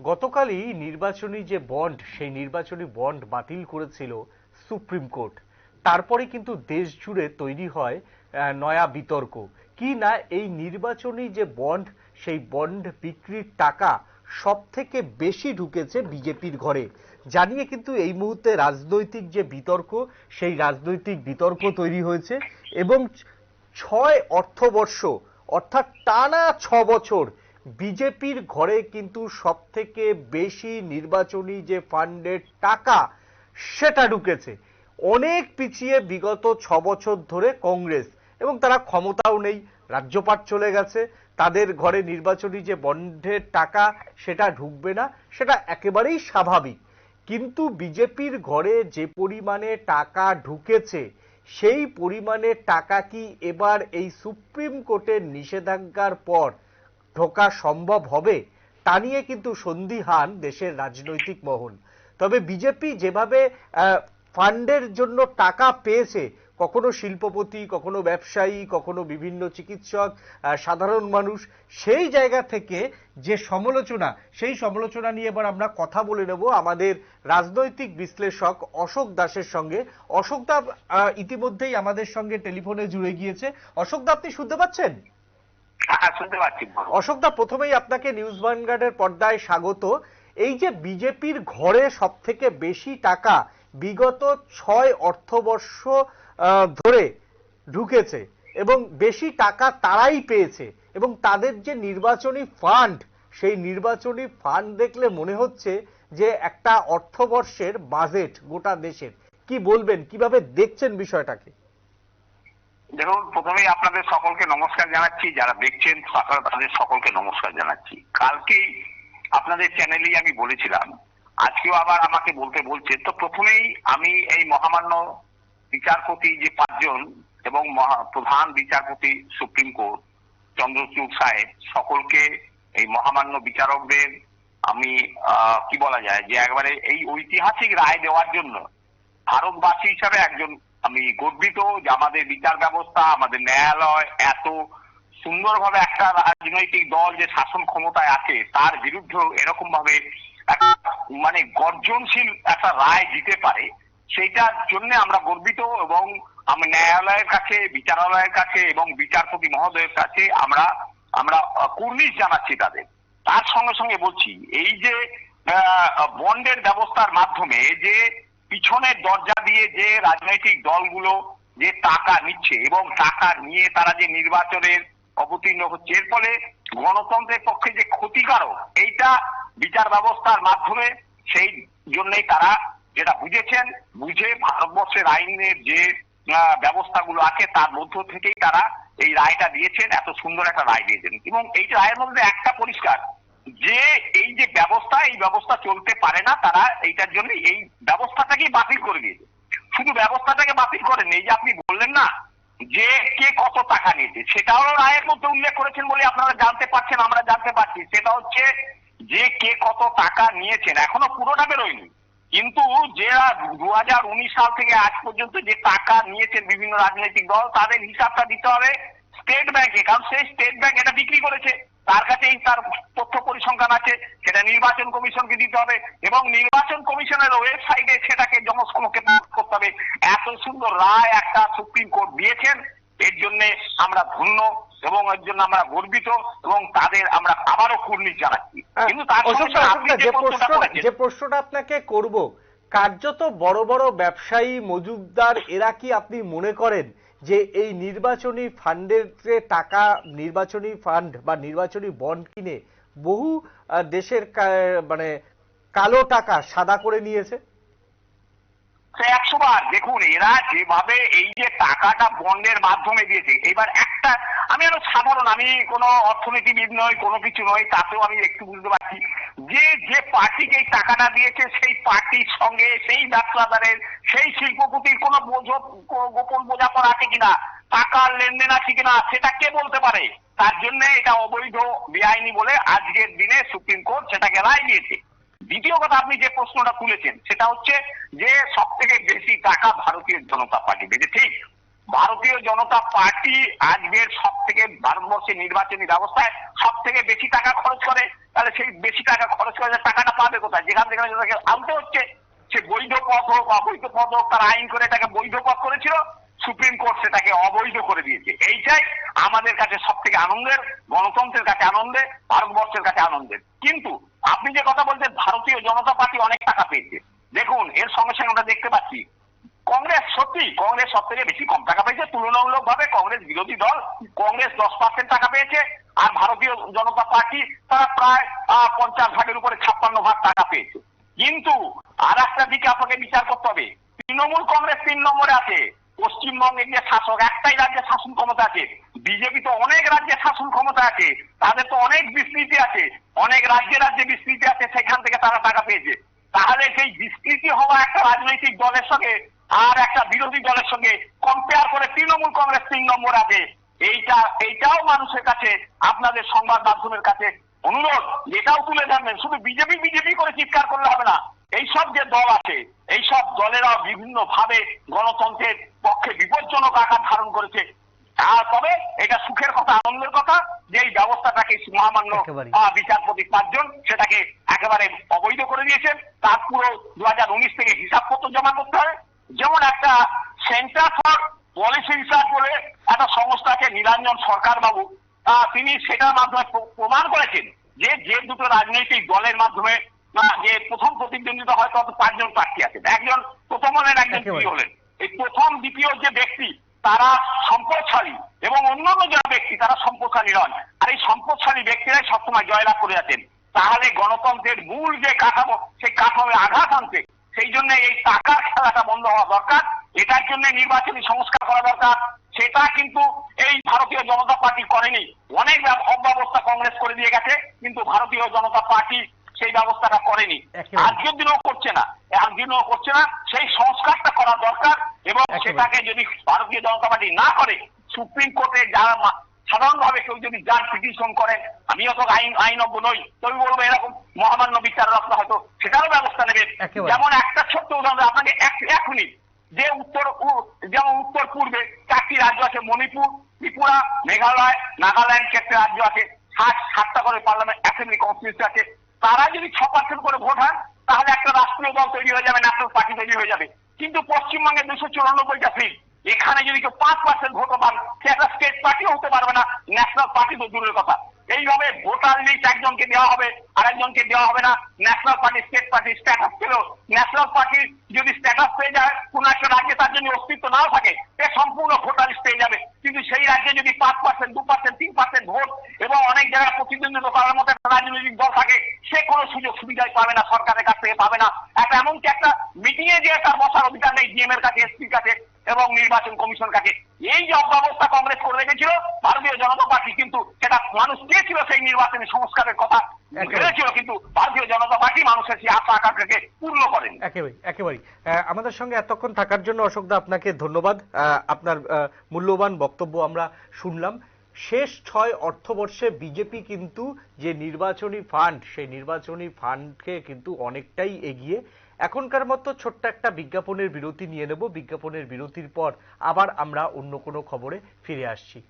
গতকালই নির্বাচনী যে বন্ড, সেই নির্বাচনী বন্ড বাতিল করেছিল সুপ্রিম কোর্ট। তারপরে কিন্তু দেশ জুড়ে তৈরি হয় নয়া বিতর্ক। কি না এই নির্বাচনী যে বন্ড, সেই বন্ড বিক্রির টাকা সব থেকে বেশি ঢুকেছে বিজেপির ঘরে। জানিয়ে কিন্তু এই মুহূর্তে রাজনৈতিক যে বিতর্ক, সেই রাজনৈতিক বিতর্ক তৈরি হয়েছে এবং ছয় অর্থবর্ষ, অর্থাৎ টানা ছ বছর বিজেপির ঘরে কিন্তু সব থেকে বেশি নির্বাচনী যে ফান্ডের টাকা, সেটা ঢুকেছে। অনেক পিছিয়ে বিগত ছ বছর ধরে কংগ্রেস এবং তারা ক্ষমতাও নেই, রাজ্যপাট চলে গেছে, তাদের ঘরে নির্বাচনী যে বন্ডের টাকা, সেটা ঢুকবে না, সেটা একেবারেই স্বাভাবিক। কিন্তু বিজেপির ঘরে যে পরিমাণে টাকা ঢুকেছে, সেই পরিমাণে টাকা কি এবার এই সুপ্রিম কোর্টের নিষেধাজ্ঞার পর ঢোকা সম্ভব হবে, তা নিয়ে কিন্তু সন্দিহান দেশের রাজনৈতিক মহল। তবে বিজেপি যেভাবে ফান্ডের জন্য টাকা পেয়েছে, কখনো শিল্পপতি, কখনো ব্যবসায়ী, কখনো বিভিন্ন চিকিৎসক সাধারণ মানুষ, সেই জায়গা থেকে যে সমালোচনা, সেই সমালোচনা নিয়ে এবার আমরা কথা বলে নেব আমাদের রাজনৈতিক বিশ্লেষক অশোক দাসের সঙ্গে। অশোক দা ইতিমধ্যেই আমাদের সঙ্গে টেলিফোনে জুড়ে গিয়েছে। অশোক দা, আপনি শুনতে পাচ্ছেন? পাচ্ছি অশোকদা প্রথমেই আপনাকে নিউজ ভ্যানগার্ডের পর্দায় স্বাগত। এই যে বিজেপির ঘরে সব থেকে বেশি টাকা বিগত ছয় অর্থবর্ষ ধরে ঢুকেছে এবং বেশি টাকা তারাই পেয়েছে এবং তাদের যে নির্বাচনী ফান্ড, সেই নির্বাচনী ফান্ড দেখলে মনে হচ্ছে যে একটা অর্থবর্ষের বাজেট গোটা দেশের। কি বলবেন? কীভাবে দেখছেন বিষয়টাকে? দেখুন, প্রথমেই আপনাদের সকলকে নমস্কার জানাচ্ছি, যারা দেখছেন তাদের সকলকে নমস্কার জানাচ্ছি। কালকেই আপনাদের চ্যানেলেই আমি বলেছিলাম, আজকেও আবার আমাকে বলতে বলছে তো প্রথমেই আমি এই মহামান্য বিচারপতি যে পাঁচজন এবং প্রধান বিচারপতি সুপ্রিম কোর্ট, চন্দ্রচূড় সাহেব, সকলকে এই মহামান্য বিচারকদের আমি কি বলা যায় যে একবারে এই ঐতিহাসিক রায় দেওয়ার জন্য, ভারতবাসী হিসাবে একজন আমি গর্বিত যে আমাদের বিচার ব্যবস্থা, আমাদের ন্যায়ালয় এত সুন্দরভাবে একটা রাজনৈতিক দল যে শাসন ক্ষমতায় আছে, তার বিরুদ্ধে এরকম ভাবে মানে গর্জনশীল একটা রায় দিতে পারে, সেইটার জন্য আমরা গর্বিত এবং আমি ন্যায়ালয়ের কাছে, বিচারালয়ের কাছে এবং বিচারপতি মহোদয়ের কাছে আমরা আমরা কুর্নিশ জানাচ্ছি তাদের। তার সঙ্গে সঙ্গে বলছি, এই যে বন্ডের ব্যবস্থার মাধ্যমে যে পিছনের দরজা দিয়ে যে রাজনৈতিক দলগুলো যে টাকা নিচ্ছে এবং টাকা নিয়ে তারা যে নির্বাচনের অবতীর্ণ হচ্ছে, এর ফলে গণতন্ত্রের পক্ষে যে ক্ষতিকারক এইটা বিচার ব্যবস্থার মাধ্যমে সেই জন্যই তারা যেটা বুঝেছেন, বুঝে ভারতবর্ষের আইনের যে ব্যবস্থাগুলো আছে তার মধ্য থেকেই তারা এই রায়টা দিয়েছেন, এত সুন্দর একটা রায় দিয়েছেন। এবং এই রায়ের মধ্যে একটা পরিষ্কার যে এই যে ব্যবস্থা, এই ব্যবস্থা চলতে পারে না, তারা এইটার জন্য এই ব্যবস্থাটাকেই বাতিল করে দিয়েছে। শুধু ব্যবস্থাটাকে বাতিল করেন এই যে আপনি বললেন না যে কে কত টাকা নিয়েছে, সেটাও রায়ের মধ্যে উল্লেখ করেছেন বলে আপনারা জানতে পারছেন, আমরা জানতে পারছি। সেটা হচ্ছে যে কে কত টাকা নিয়েছেন, এখনও পুরোটা বেরোয়নি। কিন্তু যে দু হাজার উনিশ সাল থেকে আজ পর্যন্ত যে টাকা নিয়েছেন বিভিন্ন রাজনৈতিক দল, তাদের হিসাবটা দিতে হবে স্টেট ব্যাংকে, কারণ সেই স্টেট ব্যাংক এটা বিক্রি করেছে। তার কাছেই তার তথ্য পরিসংখ্যান আছে সেটা নির্বাচন কমিশনকে দিতে হবে এবং নির্বাচন কমিশনের ওয়েবসাইটে সেটাকে জনসমক্ষে করতে হবে। এত সুন্দর রায় একটা সুপ্রিম কোর্ট দিয়েছেন এর জন্য আমরা ধন্য এবং এর জন্য আমরা গর্বিত এবং তাদের আমরা আবারও কুর্নিশ জানাচ্ছি। কিন্তু তার যে প্রশ্নটা প্রশ্নটা যে প্রশ্নটা আপনাকে করব কার্যত বড় বড় ব্যবসায়ী মজুমদার এরা কি আপনি মনে করেন যে এই নির্বাচনী ফান্ডের টাকা, নির্বাচনী ফান্ড বা নির্বাচনী বন্ড কিনে বহু দেশের মানে কালো টাকা সাদা করে নিয়েছে। একশো বার দেখুন, এরা যেভাবে এই যে টাকাটা বন্ডের মাধ্যমে দিয়েছে এবার একটা, আমি আরও সাধারণ, আমি কোনো অর্থনীতিবিদ নই, কোনো কিছু নই, তাতেও আমি একটু বুঝতে পারছি। যে যে পার্টিকে এই টাকাটা দিয়েছে, সেই পার্টির সঙ্গে সেই ব্যবসাদারের, সেই শিল্পপতির কোনো বোঝো গোপন বোঝাপড়া আছে কিনা, টাকার লেনদেন আছে কিনা, সেটা কে বলতে পারে? তার জন্য এটা অবৈধ বেআইনি বলে আজকের দিনে সুপ্রিম কোর্ট সেটাকে রায় দিয়েছে। দ্বিতীয় কথা আপনি যে প্রশ্নটা তুলেছেন, সেটা হচ্ছে যে সব থেকে বেশি টাকা ভারতীয় জনতা পার্টি পেয়েছে ঠিক, ভারতীয় জনতা পার্টি আজকের সব থেকে ভারতবর্ষের নির্বাচনী ব্যবস্থায় সব থেকে বেশি টাকা খরচ করে, তাহলে সেই বেশি টাকা খরচ করে টাকাটা পাবে কোথায়? যেখান থেকে তাকে আনতে হচ্ছে, সে বৈধ পথ হোক, অবৈধ পথ হোক, তার আইন করে এটাকে বৈধ পথ করেছিল, সুপ্রিম কোর্ট সেটাকে অবৈধ করে দিয়েছে। এইটাই আমাদের কাছে সব থেকে আনন্দের, গণতন্ত্রের কাছে আনন্দের, ভারতবর্ষের কাছে আনন্দের। কিন্তু আপনি যে কথা জনতা পার্টি অনেক টাকা পেয়েছে। দেখুন, এর সঙ্গে সঙ্গে আমরা দেখতে পাচ্ছি, কংগ্রেস সত্যি, কংগ্রেস সব থেকে বেশি কম টাকা পেয়েছে তুলনামূলক ভাবে কংগ্রেস বিরোধী দল, কংগ্রেস দশ পার্সেন্ট টাকা পেয়েছে, আর ভারতীয় জনতা পার্টি তারা প্রায় পঞ্চাশ ভাগের উপরে ছাপ্পান্ন ভাগ টাকা পেয়েছে। কিন্তু আর একটা দিকে আপনাকে বিচার করতে হবে, তৃণমূল কংগ্রেস তিন নম্বরে আছে, পশ্চিমবঙ্গের যে শাসক, একটাই রাজ্যে শাসন ক্ষমতা আছে বিজেপি তো অনেক রাজ্যে শাসন ক্ষমতা আছে, তাদের তো অনেক বিস্তৃতি আছে, অনেক রাজ্যে রাজ্যে বিস্তৃতি আছে, সেখান থেকে তারা টাকা পেয়েছে। তাহলে সেই বিস্তৃতি হওয়া একটা রাজনৈতিক দলের সঙ্গে আর একটা বিরোধী দলের সঙ্গে কম্পেয়ার করে তৃণমূল কংগ্রেস তিন নম্বর আছে। এইটা, এইটাও মানুষের কাছে, আপনাদের সংবাদ মাধ্যমের কাছে অনুরোধ, এটাও তুলে ধরবেন। শুধু বিজেপি বিজেপি করে চিৎকার করলে হবে না। এইসব যে দল আছে, এইসব দলেরা বিভিন্ন ভাবে গণতন্ত্রের পক্ষে বিপজ্জনক আকার ধারণ করেছে। আর তবে এটা সুখের কথা আনন্দের কথা যে এই ব্যবস্থাটাকে মহামান্য। বিচারপতি পাঁচজন সেটাকে একেবারে অবৈধ করে দিয়েছেন তার পুরো দু হাজার উনিশ থেকে হিসাবপত্র জমা করতে হবে যেমন একটা সেন্টার ফর পলিসি রিসার্চ বলে একটা সংস্থাকে নীলাঞ্জন সরকার বাবু তিনি সেটার মাধ্যমে প্রমাণ করেছেন যে যে দুটো রাজনৈতিক দলের মাধ্যমে যে প্রথম প্রতিদ্বন্দ্বিতা হয় তত পাঁচজন প্রার্থী আছেন একজন প্রথম হলেন একজন। দ্বিতীয় হলেন এই প্রথম দ্বিতীয় যে ব্যক্তি তারা সম্পদশালী এবং অন্যান্য যারা ব্যক্তি, তারা সম্পদশালী নন। আর এই সম্পদশালী ব্যক্তিরাই সবসময় জয়লাভ করে আছেন তাহলে গণতন্ত্রের মূল যে কাঠামো, সেই কাঠামো আঘাত আনতে সেই জন্য এই টাকার খেলাটা বন্ধ হওয়া দরকার, এটার জন্য নির্বাচনী সংস্কার করা দরকার। সেটা কিন্তু এই ভারতীয় জনতা পার্টি করেনি। অনেক অব্যবস্থা কংগ্রেস করে দিয়ে গেছে, কিন্তু ভারতীয় জনতা পার্টি সেই ব্যবস্থাটা করেনি। আজকের দিনেও করছে না। একদিনও করছে না সেই সংস্কারটা করা দরকার এবং সেটাকে যদি ভারতীয় জনতা পার্টি না করে সুপ্রিম কোর্টে যারা মা- সাধারণভাবে কেউ যদি যান পিটিশন করেন আমিও তো আইন আইনজ্ঞ নই তবে বলব এরকম মহামান্য বিচারক হয়তো সেটারও ব্যবস্থা নেবেন একেবারে। যেমন একটা ছোট্ট উদাহরণ আপনাকে মিনিট। যে উত্তর যেমন উত্তর পূর্বে চারটি রাজ্য আছে মণিপুর ত্রিপুরা মেঘালয় নাগাল্যান্ড চারটি রাজ্য আছে। ষাট ষাটটা করে পার্লামেন্ট অ্যাসেম্বলি কনস্টিটিউন্সি আছে। তারা যদি ছ পার্সেন্ট করে ভোট হয়, তাহলে একটা রাষ্ট্রীয় দল তৈরি হয়ে যাবে, ন্যাশনাল পার্টি তৈরি হয়ে যাবে। কিন্তু পশ্চিমবঙ্গে দুশো চুরানব্বইটা সিট এখানে যদি কেউ পাঁচ পার্সেন্ট ভোটও পান, সে একটা স্টেট পার্টিও হতে পারবে না, ন্যাশনাল পার্টি তো দূরের কথা। এইভাবে ভোটার লিস্ট একজনকে দেওয়া হবে আর একজনকে দেওয়া হবে না। National party state party status পেল ন্যাশনাল পার্টি যদি স্ট্যাটাস পেয়ে যায়, কোন একটা রাজ্যে তার জন্য অস্তিত্ব নাও থাকে, সে সম্পূর্ণ ভোটার লিস্ট পেয়ে যাবে। কিন্তু সেই রাজ্যে যদি পাঁচ পার্সেন্ট দু পার্সেন্ট তিন পার্সেন্ট ভোট এবং অনেক জায়গায় প্রতিদ্বন্দ্বিতা করার মতো রাজনৈতিক সে কোনো সুযোগ সুবিধাই পাবে না সরকারের কাছ থেকে পাবে না। একটা এমনকি একটা মিটিং এ যে তার বসার অধিকার নেই ডিএম এর কাছে এসপির কাছে এবং নির্বাচন কমিশন কাছে। এই যে অব্যবস্থা কংগ্রেস করে রেখেছিল ভারতীয় জনতা পার্টি কিন্তু সেটা মানুষ চেয়েছিল সেই নির্বাচনী সংস্কারের কথা। ভেবেছিল কিন্তু ভারতীয় জনতা পার্টি মানুষের সেই আশা আকাঙ্ক্ষাকে পূর্ণ করেন। একেবারে একেবারে। আমাদের সঙ্গে এতক্ষণ থাকার জন্য অশোকদা আপনাকে ধন্যবাদ। আপনার মূল্যবান বক্তব্য আমরা শুনলাম। শেষ ছয় অর্থবর্ষে বিজেপি কিন্তু যে নির্বাচনী ফান্ড সেই নির্বাচনী ফান্ডকে কিন্তু অনেকটাই এগিয়ে। এখনকার মতো ছোট্ট একটা বিজ্ঞাপনের বিরতি নিয়ে নেব। বিজ্ঞাপনের বিরতির পর আবার আমরা অন্য কোনো খবরে ফিরে আসছি।